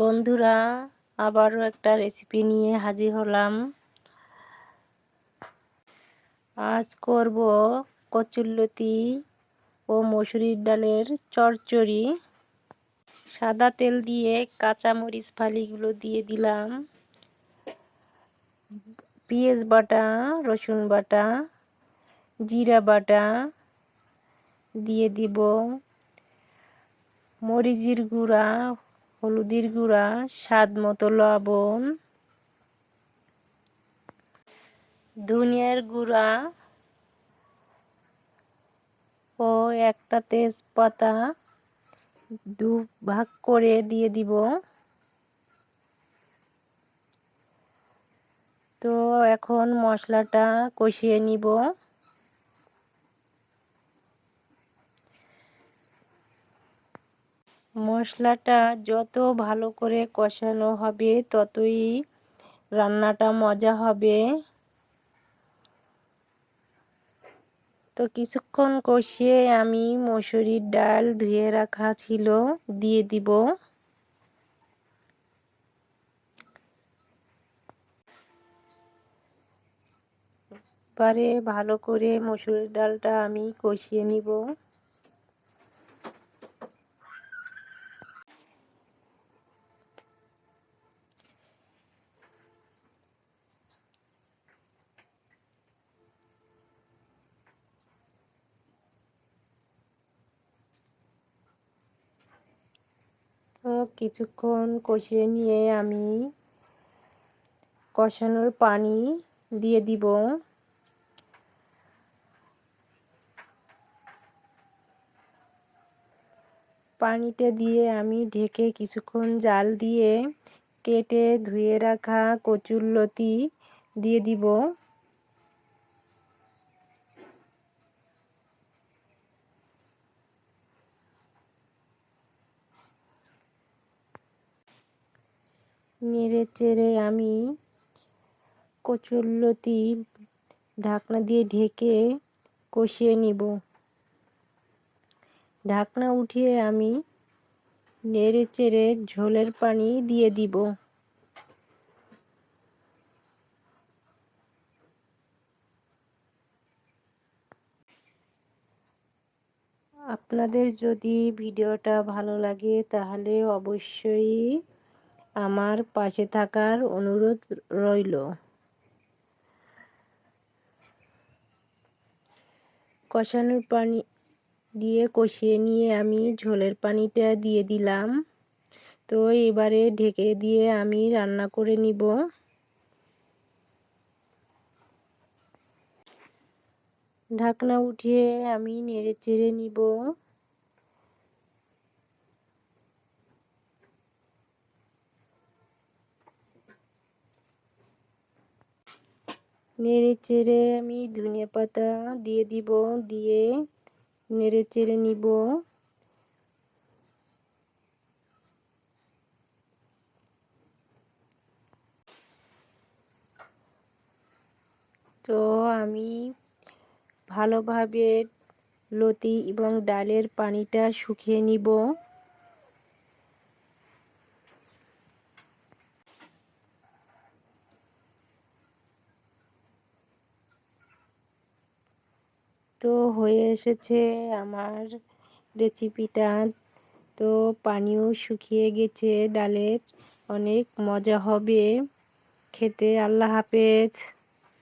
বন্ধুরা, আবারও একটা রেসিপি নিয়ে হাজির হলাম। আজ করব কচুল্লতি ও মসুরির ডালের চচ্চড়ি সাদা তেল দিয়ে কাঁচামরিচ ফালিগুলো দিয়ে দিলাম। পেঁয়াজ বাটা, রসুন বাটা, জিরা বাটা দিয়ে দিব। মরিচের গুঁড়া হলুদের গুঁড়া, স্বাদ মতো লবণ, ধনিয়ার গুঁড়া ও একটা তেজপাতা দু ভাগ করে দিয়ে দিব। তো এখন মশলাটা কষিয়ে নিব। মশলাটা যত ভালো করে কষানো হবে, ততই রান্নাটা মজা হবে। তো কিছুক্ষণ কষিয়ে আমি মসুরির ডাল ধুয়ে রাখা ছিল, দিয়ে দিব। এবারে ভালো করে মসুরির ডালটা আমি কষিয়ে নিব। কিছুক্ষণ কষিয়ে নিয়ে আমি কষানোর পানি দিয়ে দিব। পানিটা দিয়ে আমি ঢেকে কিছুক্ষণ জাল দিয়ে কেটে ধুয়ে রাখা কচুর লতি দিয়ে দিব। নেড়ে চেড়ে আমি কচুরলতি ঢাকনা দিয়ে ঢেকে কষিয়ে নিব। ঢাকনা উঠিয়ে আমি নেড়ে চেড়ে ঝোলের পানি দিয়ে দিব। আপনাদের যদি ভিডিওটা ভালো লাগে তাহলে অবশ্যই আমার পাশে থাকার অনুরোধ রইল। কষানোর পানি দিয়ে কষিয়ে নিয়ে আমি ঝোলের পানিটা দিয়ে দিলাম। তো এবারে ঢেকে দিয়ে আমি রান্না করে নিব। ঢাকনা উঠিয়ে আমি নেড়ে চেড়ে নিব। নেড়ে চেড়ে আমি ধনিয়া পাতা দিয়ে দিব দিয়ে নেড়ে চেড়ে নিব তো আমি ভালোভাবে লতি এবং ডালের পানিটা শুকিয়ে নিব। তো হয়ে এসেছে আমার রেসিপিটা তো পানিও শুকিয়ে গেছে, ডালের। অনেক মজা হবে। খেতে আল্লাহ হাফেজ।